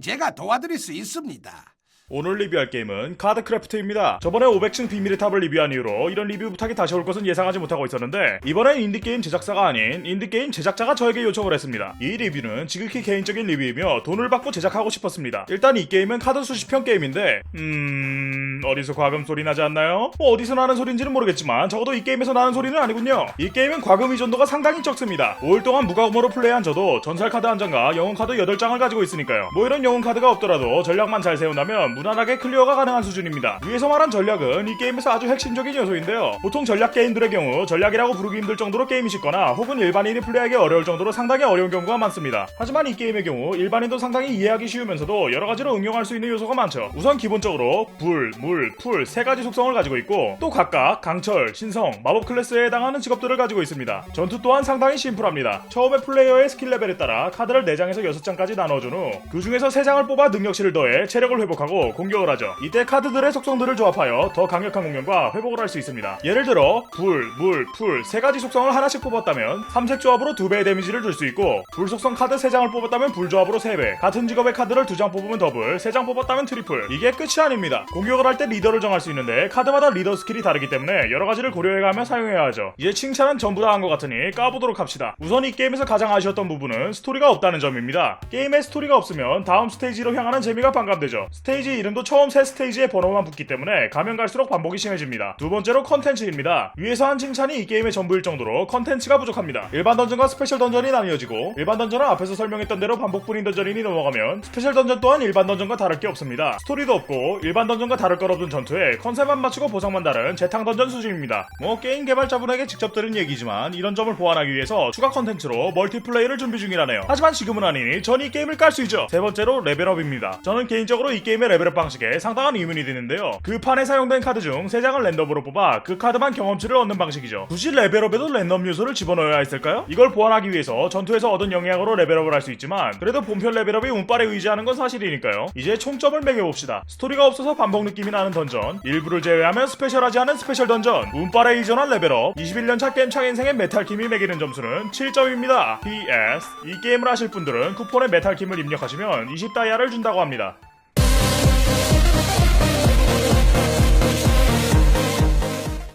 제가 도와드릴 수 있습니다. 오늘 리뷰할 게임은 카드크래프트입니다. 저번에 500층 비밀의 탑을 리뷰한 이후로 이런 리뷰 부탁이 다시 올 것은 예상하지 못하고 있었는데 이번엔 인디게임 제작사가 아닌 인디게임 제작자가 저에게 요청을 했습니다. 이 리뷰는 지극히 개인적인 리뷰이며 돈을 받고 제작하고 싶었습니다. 일단 이 게임은 카드 수집형 게임인데 음... 어디서 과금 소리 나지 않나요? 뭐 어디서 나는 소리인지는 모르겠지만 적어도 이 게임에서 나는 소리는 아니군요. 이 게임은 과금 의존도가 상당히 적습니다. 5일 동안 무과금으로 플레이한 저도 전설 카드 한 장과 영웅 카드 8장을 가지고 있으니까요. 뭐 이런 영웅 카드가 없더라도 전략만 잘 세운다면 무난하게 클리어가 가능한 수준입니다. 위에서 말한 전략은 이 게임에서 아주 핵심적인 요소인데요. 보통 전략 게임들의 경우 전략이라고 부르기 힘들 정도로 게임이 쉽거나 혹은 일반인이 플레이하기 어려울 정도로 상당히 어려운 경우가 많습니다. 하지만 이 게임의 경우 일반인도 상당히 이해하기 쉬우면서도 여러 가지로 응용할 수 있는 요소가 많죠. 우선 기본적으로 불, 물, 풀 세 가지 속성을 가지고 있고 또 각각 강철, 신성, 마법 클래스에 해당하는 직업들을 가지고 있습니다. 전투 또한 상당히 심플합니다. 처음에 플레이어의 스킬 레벨에 따라 카드를 4장에서 6장까지 나눠준 후 그 중에서 3장을 뽑아 능력치를 더해 체력을 회복하고 공격을 하죠. 이때 카드들의 속성들을 조합하여 더 강력한 공격과 회복을 할 수 있습니다. 예를 들어 불, 물, 풀 세 가지 속성을 하나씩 뽑았다면 삼색 조합으로 2배의 데미지를 줄 수 있고 불 속성 카드 3장을 뽑았다면 불 조합으로 3배 같은 직업의 카드를 2장 뽑으면 더블 3장 뽑았다면 트리플 이게 끝이 아닙니다. 공격을 할 때 리더를 정할 수 있는데 카드마다 리더 스킬이 다르기 때문에 여러 가지를 고려해가며 사용해야 하죠. 이제 칭찬은 전부 다 한 것 같으니 까보도록 합시다. 우선 이 게임에서 가장 아쉬웠던 부분은 스토리가 없다는 점입니다. 게임에 스토리가 없으면 다음 스테이지로 향하는 재미가 반감되죠. 스테이지 이름도 처음 세 스테이지의 번호만 붙기 때문에 가면 갈수록 반복이 심해집니다. 두 번째로 컨텐츠입니다. 위에서 한 칭찬이 이 게임의 전부일 정도로 컨텐츠가 부족합니다. 일반 던전과 스페셜 던전이 나뉘어지고 일반 던전은 앞에서 설명했던 대로 반복뿐인 던전이니 넘어가면 스페셜 던전 또한 일반 던전과 다를 게 없습니다. 스토리도 없고 일반 던전과 다를 것 없는 전투에 컨셉만 맞추고 보상만 다른 재탕 던전 수준입니다. 뭐 게임 개발자분에게 직접 들은 얘기지만 이런 점을 보완하기 위해서 추가 컨텐츠로 멀티플레이를 준비 중이라네요. 하지만 지금은 아니니 전 이 게임을 깔 수 있죠. 세 번째로 레벨업입니다. 저는 개인적으로 이 게임의 레벨업 방식에 상당한 의문이 드는데요. 그 판에 사용된 카드 중 3장을 랜덤으로 뽑아 그 카드만 경험치를 얻는 방식이죠. 굳이 레벨업에도 랜덤 요소를 집어넣어야 했을까요? 이걸 보완하기 위해서 전투에서 얻은 영향으로 레벨업을 할 수 있지만 그래도 본편 레벨업이 운빨에 의지하는 건 사실이니까요. 이제 총점을 매겨봅시다. 스토리가 없어서 반복 느낌이 나는 던전, 일부를 제외하면 스페셜하지 않은 스페셜 던전, 운빨에 의존한 레벨업, 21년차 게임 창 인생의 메탈킴이 매기는 점수는 7점입니다. PS 이 게임을 하실 분들은 쿠폰에 메탈킴을 입력하시면 20다이아를 준다고 합니다. Thank you.